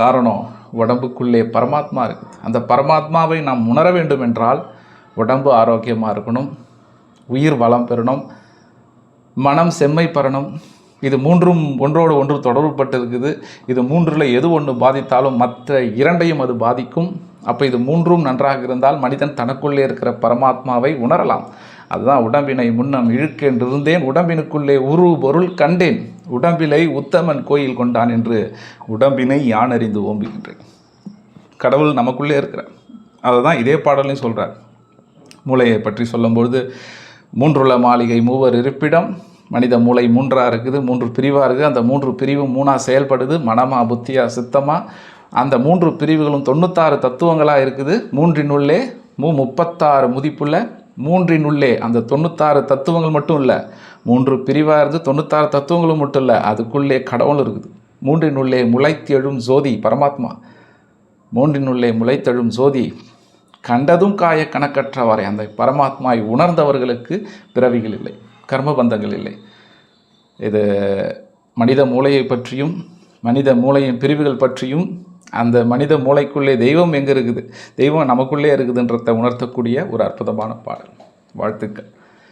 காரணம் உடம்புக்குள்ளே பரமாத்மா இருக்குது. அந்த பரமாத்மாவை நாம் உணர வேண்டும் என்றால் உடம்பு ஆரோக்கியமாக இருக்கணும் உயிர் வளம் பெறணும் மனம் செம்மை பெறணும். இது மூன்றும் ஒன்றோடு ஒன்று தொடர்புபட்டு இருக்குது இது மூன்றில் எது ஒன்று பாதித்தாலும் மற்ற இரண்டையும் அது பாதிக்கும். அப்போ இது மூன்றும் நன்றாக இருந்தால் மனிதன் தனக்குள்ளே இருக்கிற பரமாத்மாவை உணரலாம். அதுதான் உடம்பினை முன்னம் இழுக்கென்றிருந்தேன். உடம்பினுக்குள்ளே உரு பொருள் கண்டேன். உடம்பிலை உத்தமன் கோயில் கொண்டான் என்று உடம்பினை யானறிந்து ஓம்புகின்றேன் கடவுள் நமக்குள்ளே இருக்கிறார். அதை தான் இதே பாடலையும் சொல்கிறார் மூளையை பற்றி சொல்லும்பொழுது மூன்றுள்ள மாளிகை மூவர் இருப்பிடம் மனித மூளை மூன்றாக இருக்குது மூன்று பிரிவாக இருக்குது. அந்த மூன்று பிரிவும் மூணாக செயல்படுது மனமா புத்தியா சித்தமா. அந்த மூன்று பிரிவுகளும் தொண்ணூத்தாறு தத்துவங்களாக இருக்குது. மூன்றினுள்ளே மூ முப்பத்தாறு முதிப்புள்ள மூன்றின் உள்ளே அந்த தொண்ணூத்தாறு தத்துவங்கள் மட்டும் இல்லை. மூன்று பிரிவாக இருந்து தொண்ணூத்தாறு தத்துவங்களும் மட்டும் இல்லை. அதுக்குள்ளே கடவுள் இருக்குது. மூன்றின் உள்ளே முளைத்தெழும் ஜோதி பரமாத்மா. மூன்றின் உள்ளே முளைத்தெழும் ஜோதி கண்டதும் காய கணக்கற்றவரை. அந்த பரமாத்மாவை உணர்ந்தவர்களுக்கு பிறவிகள் இல்லை கர்மபந்தங்கள் இல்லை. இது மனித மூளையை பற்றியும் மனித மூளையின் பிரிவுகள் பற்றியும் அந்த மனித மூளைக்குள்ளே தெய்வம் எங்கே இருக்குது? தெய்வம் நமக்குள்ளே இருக்குதுன்றத உணர்த்தக்கூடிய ஒரு அற்புதமான பாடல். வாழ்த்துக்கள்.